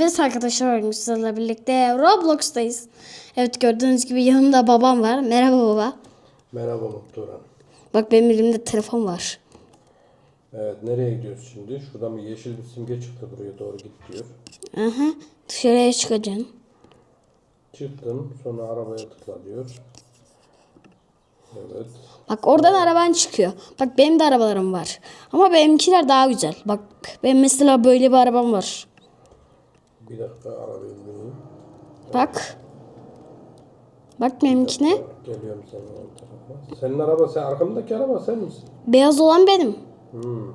Evet arkadaşlar bugün sizlerle birlikte Roblox'tayız. Evet gördüğünüz gibi yanımda babam var. Merhaba baba. Merhaba Mutluran. Bak benim elimde telefon var. Evet nereye gidiyoruz şimdi? Şuradan bir yeşil bir simge çıktı buraya doğru git diyor. Aha, dışarıya çıkacaksın. Çıktım sonra arabaya tıkla diyor. Evet. Bak oradan araban çıkıyor. Bak benim de arabalarım var. Ama benimkiler daha güzel. Bak benim mesela böyle bir arabam var. Bir dakika arabaya bineyim. Bak. Bak benimkine. Geliyorum senin yan tarafa. Senin araba sen arkamdaki araba sen misin? Beyaz olan benim. Hmm.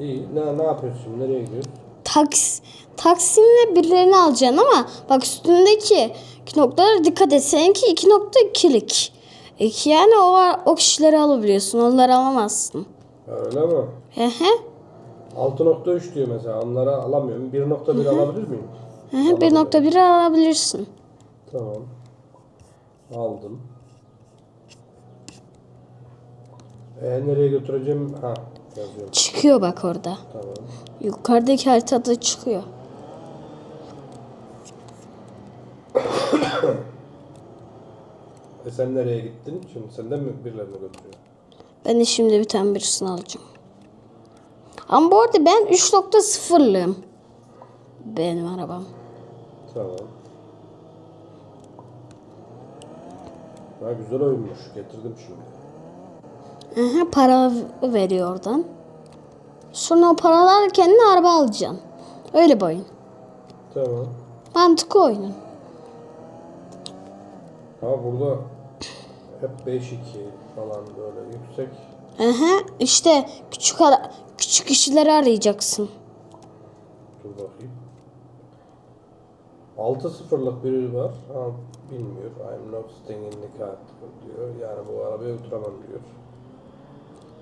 İyi. Ne, ne yapıyorsun? Nereye gidiyoruz? Taks, taksimle birilerini alacaksın ama bak üstündeki iki noktalara dikkat et. Seninki 2.2'lik. İki yani o, o kişileri alabiliyorsun. Onları alamazsın. Öyle mi? Hehe. 6.3 diyor mesela. Onları alamıyorum. 1.1 alabilir miyim? Hehe 1.1'i alabilirsin. Tamam. Aldım. E nereye götüreceğim? Ha yazıyorum. Çıkıyor bak orada. Tamam. Yukarıdaki haritada çıkıyor. E sen nereye gittin? Şimdi senden mi birilerini götürüyor? Ben de şimdi bir tane birisini alacağım. Ama bu arada ben 3.0'lıyım. Benim arabam. Tamam. Ha güzel oyunmuş. Getirdim şimdi. Aha, para veriyor oradan. Sonra o paralarla kendine araba alacaksın. Öyle bir oyun. Tamam. Mantıklı oyunun. Ha burada hep 5-2 falan böyle yüksek. Aha, işte küçük ara- küçük kişileri arayacaksın. Dur bakayım. 6-0'lık biri var. Ha bilmiyor. I'm not staying in the car diyor. Yani bu arabaya oturamam diyor.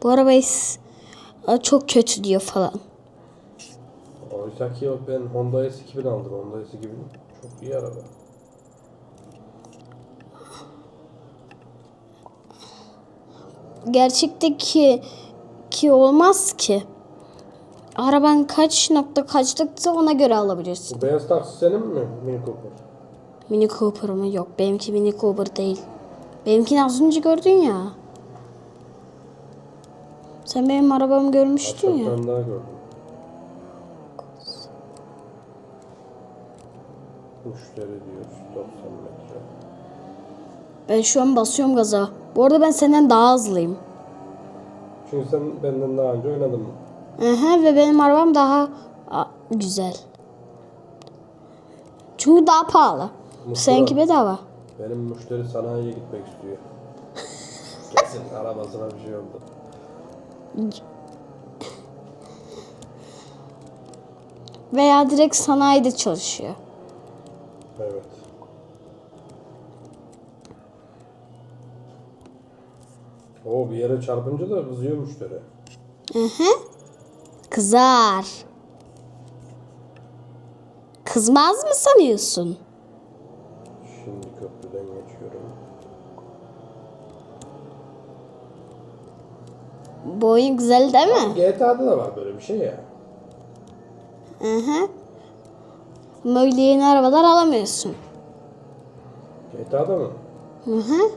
Bu arabayı çok kötü diyor falan. Oysa ki ben Honda S2000 aldım. Honda S2000 çok iyi araba. Gerçekteki ki olmaz ki. Araban kaç nokta kaçlıksa ona göre alabilirsin. Bu beyaz taksi senin mi? Mini Cooper. Mini Cooper mı? Yok benimki Mini Cooper değil. Benimkini az önce gördün ya. Sen benim arabamı görmüştün ya. tane daha gördüm. Müşteri diyor 90 metre. Ben şu an basıyorum gaza. Bu arada ben senden daha hızlıyım. Çünkü sen benden daha önce oynadın mı? Aha, ve benim arabam daha güzel. Çünkü daha pahalı. Mutlu Seninki bedava. Benim müşteri sanayiye gitmek istiyor. Kesin arabasına bir şey oldu. Veya direkt sanayide çalışıyor. Evet. O bir yere çarpınca da kızıyor müşteri. Kızar. Kızmaz mı sanıyorsun? Şimdi köprüden geçiyorum. Bu oyun güzel değil mi? GTA'da da var böyle bir şey ya. Hı hı. Ama öyle yeni arabalar alamıyorsun. GTA'da mı? Hı hı. Ya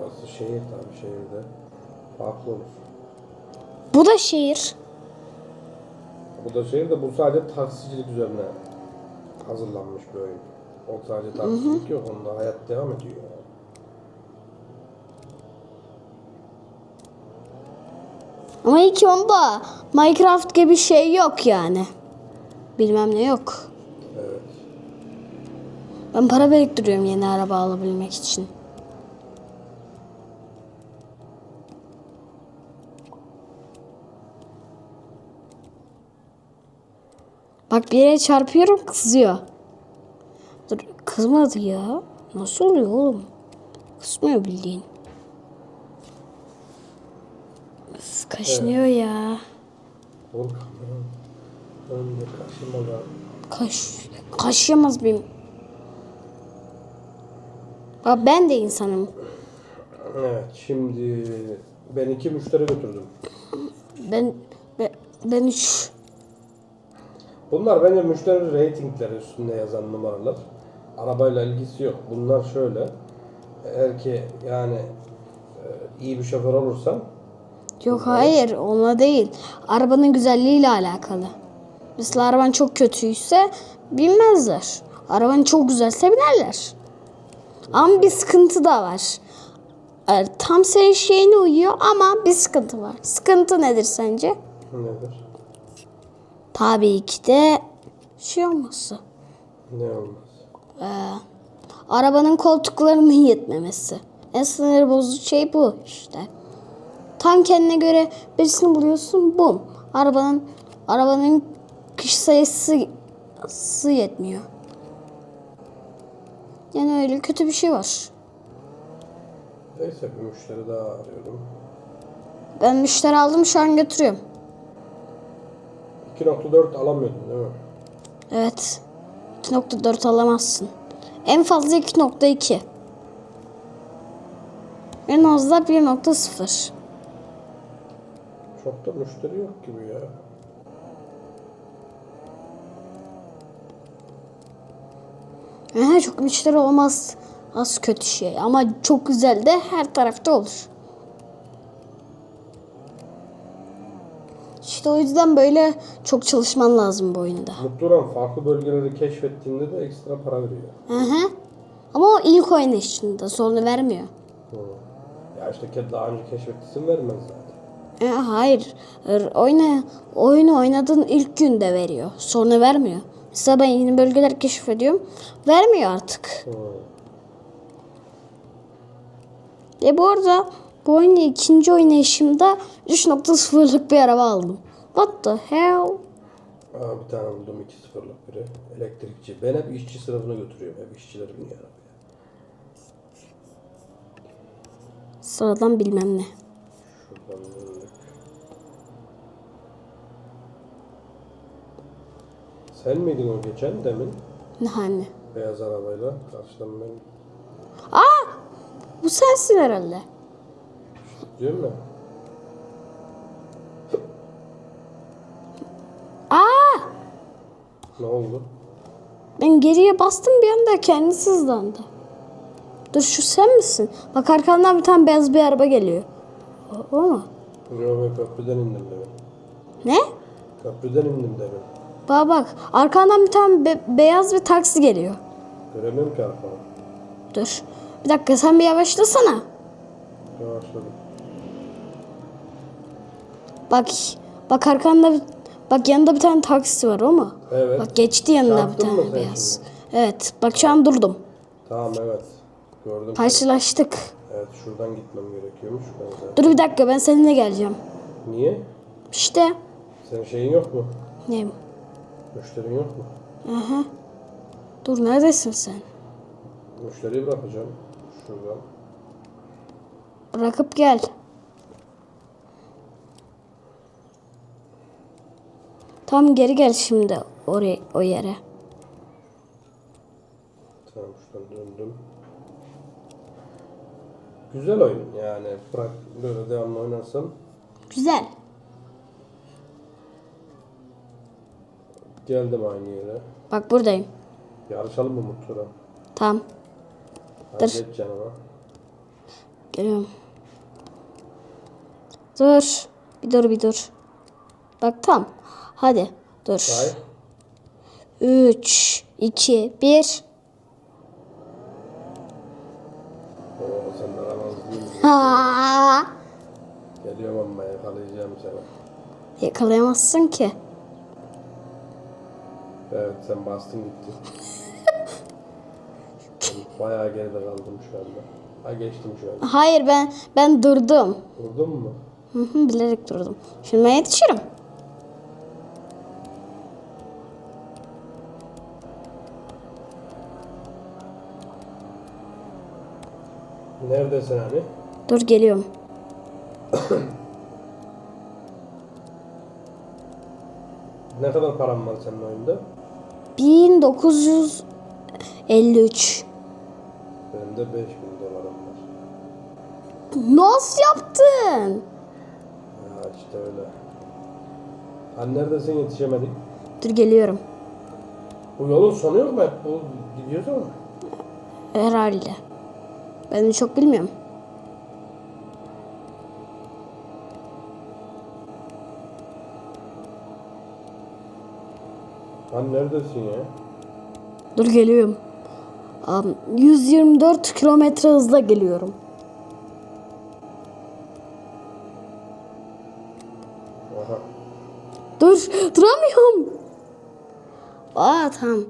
orası şehir tabii şehirde. Farklı olur. Bu da şehir. Bu da şehir de bu sadece taksicilik üzerine hazırlanmış bir oyun. O sadece taksicilik yok. Onda hayat devam ediyor. Ama iyi ki onda Minecraft gibi şey yok yani. Bilmem ne yok. Evet. Ben para biriktiriyorum yeni araba alabilmek için. Bak bir yere çarpıyorum kızıyor. Dur kızmadı ya. Nasıl oluyor oğlum? Kızmıyor bildiğin. Üf, kaşınıyor ya. Kamera. Kaşımadan. Kaş, kaşıyamaz benim. Bak ben de insanım. Evet şimdi ben iki müşteri götürdüm. Ben ben, ben üç. Bunlar bence müşteri ratingleri üstünde yazan numaralar. Arabayla ilgisi yok. Bunlar şöyle. Eğer ki yani e, iyi bir şoför olursan Yok hayır onunla değil. Arabanın güzelliğiyle alakalı. Mesela araban çok kötüyse binmezler. Araban çok güzelse binerler. Ama bir sıkıntı da var. E, Tam senin şeyine uyuyor ama bir sıkıntı var. Sıkıntı nedir sence? nedir? Tabii ki de şey olması. Ne olmaz? Arabanın koltuklarının yetmemesi. En sinir bozucu şey bu işte. Tam kendine göre birisini buluyorsun bum. Arabanın arabanın kişi sayısı sı yetmiyor. Yani öyle kötü bir şey var. Neyse bir müşteri daha arıyorum. Ben müşteri aldım şu an götürüyorum. 2.4 alamıyordun değil mi? Evet. 2.4 alamazsın. En fazla 2.2. En az da 1.0. Çok da müşteri yok gibi ya. Aha, çok müşteri olmaz. Az kötü şey ama çok güzel de her tarafta olur. İşte o yüzden böyle çok çalışman lazım bu oyunda. Mutluran farklı bölgeleri keşfettiğinde de ekstra para veriyor. Hı hı. Ama o ilk oynayışında sonra vermiyor. Hı. Ya işte ke- daha önce keşfettiysen vermez zaten. E, hayır. Er, Oyna, oyunu oynadığın ilk günde veriyor. Sonra vermiyor. Mesela ben yeni bölgeler keşfediyorum. Vermiyor artık. Hı. E bu arada bu oyunu ikinci oynayışımda 3.0'lık bir araba aldım. What the hell? Aa, bir tane buldum 2.0'lık biri. Elektrikçi. Ben hep işçi sınıfına götürüyorum. Hep işçiler biniyor arabaya. Sıradan bilmem ne. Şuradan döndük. Sen miydin o geçen demin? Ne hani? Beyaz arabayla karşıdan ben Aa! Bu sensin herhalde. Diyorum ya. Aa! Ne oldu? Ben geriye bastım bir anda kendisi hızlandı. Dur şu sen misin? Bak arkandan bir tane beyaz bir araba geliyor. O, o mu? Yo ben köprüden indim demin. Ne? Köprüden indim demin. Bak bak arkandan bir tane be- beyaz bir taksi geliyor. Göremiyorum ki arkamı. Dur. Bir dakika sen bir yavaşlasana. Yavaşladım. Bak bak arkanda bir- bak yanında bir tane taksi var o mu? Evet. Bak geçti yanında bir Çarptın mı tane sen beyaz. Evet bak şu an durdum. Tamam evet. Gördüm. Karşılaştık. Evet şuradan gitmem gerekiyormuş. Ben zaten. Dur bir dakika ben seninle geleceğim. Niye? İşte. Senin şeyin yok mu? Ne? Müşterin yok mu? Aha. Dur neredesin sen? Müşteriyi bırakacağım. Şuradan. Bırakıp gel. Tam geri gel şimdi oraya o yere. Tamam şuradan döndüm. Güzel oyun yani. Bırak böyle devamlı oynarsam. Güzel. Geldim aynı yere. Bak buradayım. Yarışalım mı Mutlu'ra? Tamam. Dur. canıma. Geliyorum. Dur. Bir dur bir dur. Bak tam. Hadi. Dur. Say. 3, 2, 1. Oo sen de aramaz değil misin? Ha! Geliyorum ama yakalayacağım seni. Yakalayamazsın ki. Evet sen bastın gittin. Ben Bayağı geride kaldım şu anda. Ha geçtim şu an. Hayır ben ben durdum. Vurdun mu? Hı hı, bilerek durdum. Şimdi ben yetişirim. Neredesin hani? Dur geliyorum. Ne kadar param var senin oyunda? 1953. Benim de 5000 dolarım var. Nasıl yaptın? Ya işte öyle. Hani neredesin yetişemedik? Dur geliyorum. Bu yolun sonu yok mu hep? Bu gidiyoruz ama. Herhalde. Ben de çok bilmiyorum. Lan neredesin ya? Dur geliyorum. Am, 124 kilometre hızla geliyorum. Aha. Dur duramıyorum. Aa tamam.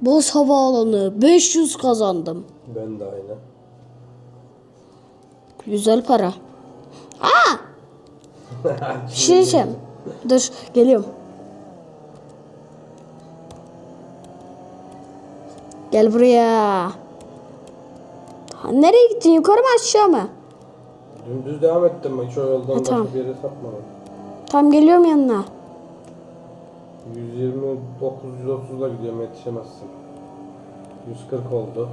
Boz havaalanı 500 kazandım. Ben de aynı. Güzel para. Aa! Bir şey diyeceğim. Dur geliyorum. Gel buraya. Ha, nereye gittin? Yukarı mı aşağı mı? Dümdüz devam ettim. Hiç o yoldan başka tamam. bir yere sapmadım. Tam geliyorum yanına. 129 130'la gidiyorum yetişemezsin. 140 oldu.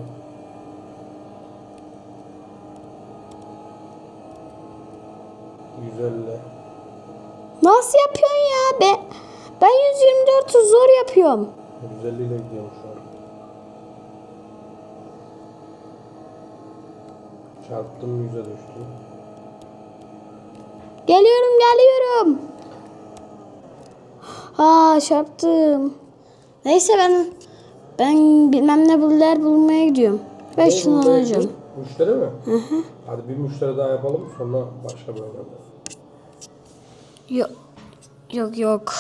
...150. Nasıl yapıyorsun ya? Ben, ben 124'ü zor yapıyorum. 150 ile gidiyorum şu an. Çarptım 100'e düştü. Geliyorum geliyorum. Aa çarptım. Neyse ben ben bilmem ne buller bulmaya gidiyorum. Ben şunu alacağım. Müşteri mi? Hı hı. Hadi bir müşteri daha yapalım sonra başka bir önemli. Yok. Yok yok.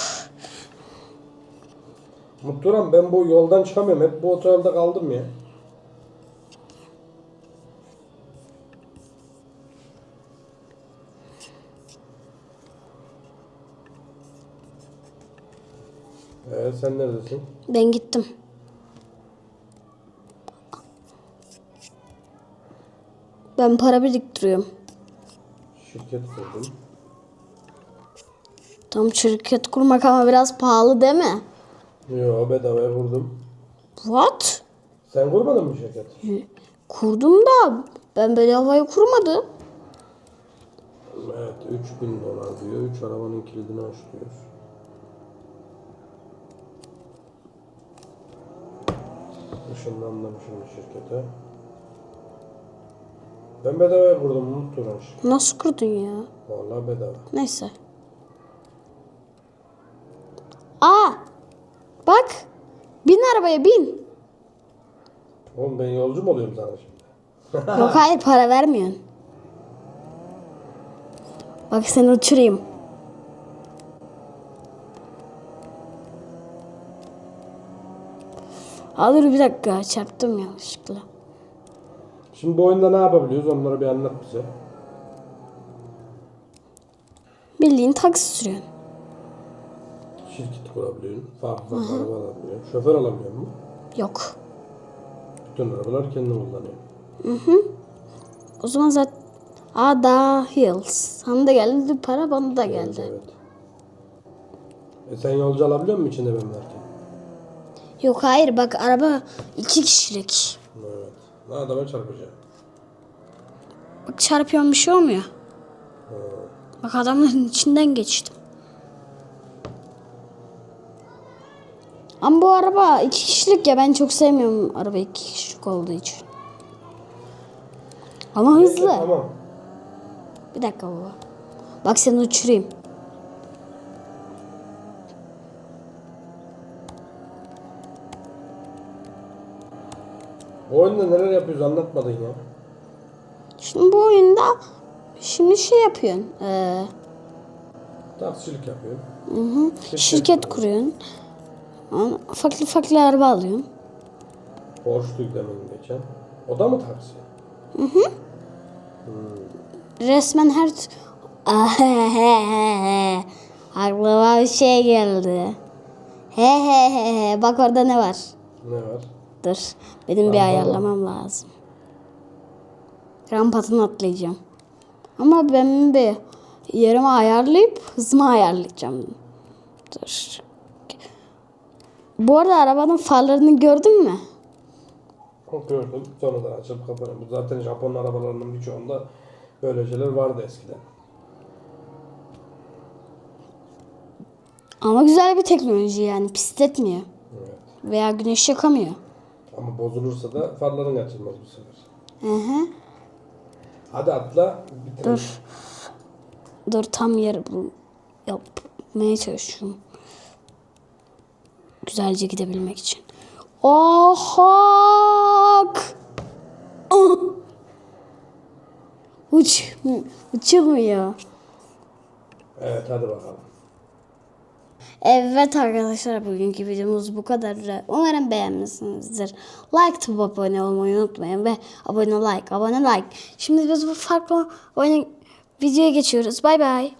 Mutluram ben bu yoldan çıkamıyorum. Hep bu otoyolda kaldım ya. Ee, sen neredesin? Ben gittim. Ben para biriktiriyorum. Şirket kurdum. Tam şirket kurmak ama biraz pahalı değil mi? Yo bedavaya kurdum. What? Sen kurmadın mı şirket? Kurdum da ben bedavaya kurmadım. Evet 3000 dolar diyor. 3 arabanın kilidini aç diyor. Işınlandım şimdi şirkete. Ben bedavaya kurdum unutturan şirket. Nasıl kurdun ya? Vallahi bedava. Neyse. Aa! Bak. Bin arabaya bin. Oğlum ben yolcu mu oluyorum sana şimdi? Yok hayır para vermiyorsun. Bak seni uçurayım. Dur bir dakika çarptım yanlışlıkla. Şimdi bu oyunda ne yapabiliyoruz onları bir anlat bize. Bildiğin taksi sürüyorsun. Şirket kurabiliyorsun. Farklı farklı araba alabiliyorsun. Şoför alamıyor mu? Yok. Bütün arabalar kendi kullanıyor. O zaman zaten Aa dahil. Sana da geldi para bana da geldi. Evet. E sen yolcu alabiliyor musun içinde ben varken? Yok hayır bak araba iki kişilik. Evet. Ne adama çarpacağım. Bak çarpıyorum bir şey olmuyor. Bak adamların içinden geçtim. Ama bu araba iki kişilik ya ben çok sevmiyorum araba iki kişilik olduğu için. Ama hızlı. Tamam. Bir dakika baba. Bak seni uçurayım. Bu oyunda neler yapıyoruz anlatmadın ya. Şimdi bu oyunda şimdi şey yapıyorsun. Ee, Taksicilik yapıyorum. hı hı, şirket kuruyorsun. Ondan Farklı farklı araba alıyorsun. Borçluydu demin geçen. O da mı taksi? Resmen her... t- Ahehehe. Aklıma bir şey geldi. He he he he. Bak orada ne var? Ne var? Dur. Benim bir Rampa mı? ayarlamam lazım. Rampatını atlayacağım. Ama ben bir yerimi ayarlayıp hızımı ayarlayacağım. Dur. Bu arada arabanın farlarını gördün mü? Gördüm. Sonradan açıp kapanıyor. Bu zaten Japon arabalarının birçoğunda böyle şeyler vardı eskiden. Ama güzel bir teknoloji yani pisletmiyor. Evet. Veya güneş yakamıyor. Ama bozulursa da farların açılmaz bu sefer. Hı hı. Hadi atla bitirelim. Dur. Dur tam yeri bul yapmaya çalışıyorum. Güzelce gidebilmek için. Ohak! Ah! Uç, uçulmuyor. Evet hadi bakalım. Evet arkadaşlar bugünkü videomuz bu kadar. Umarım beğenmişsinizdir. Like atıp abone olmayı unutmayın ve abone like, abone like. Şimdi biz bu farklı oyuna videoya geçiyoruz. Bay bay.